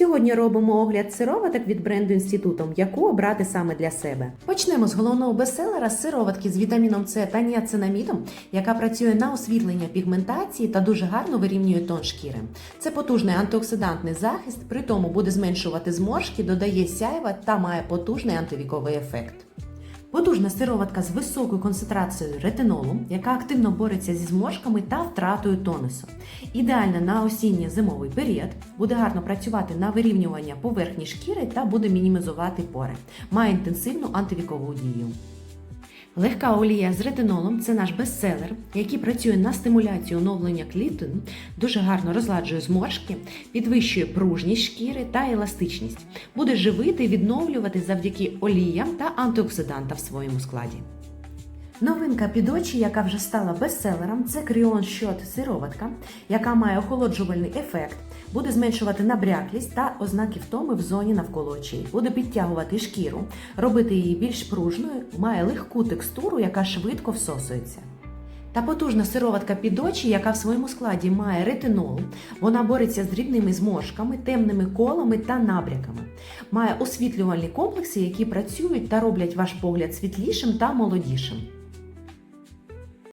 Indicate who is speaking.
Speaker 1: Сьогодні робимо огляд сироваток від бренду інститутом, яку обрати саме для себе. Почнемо з головного бестселера сироватки з вітаміном С та ніацинамідом, яка працює на освітлення пігментації та дуже гарно вирівнює тон шкіри. Це потужний антиоксидантний захист, при тому буде зменшувати зморшки, додає сяйва та має потужний антивіковий ефект. Потужна сироватка з високою концентрацією ретинолу, яка активно бореться зі зморшками та втратою тонусу. Ідеальна на осінньо-зимовий період, буде гарно працювати на вирівнювання поверхні шкіри та буде мінімізувати пори. Має інтенсивну антивікову дію. Легка олія з ретинолом це наш бестселер, який працює на стимуляцію оновлення клітин, дуже гарно розладжує зморшки, підвищує пружність шкіри та еластичність. Буде живити відновлювати завдяки оліям та антиоксидантам в своєму складі. Новинка під очі, яка вже стала бестселером, це Кріон Shot сироватка, яка має охолоджувальний ефект, буде зменшувати набряклість та ознаки втоми в зоні навколо очей, буде підтягувати шкіру, робити її більш пружною, має легку текстуру, яка швидко всосується. Та потужна сироватка під очі, яка в своєму складі має ретинол, вона бореться з дрібними зморшками, темними колами та набряками. Має освітлювальні комплекси, які працюють та роблять ваш погляд світлішим та молодішим.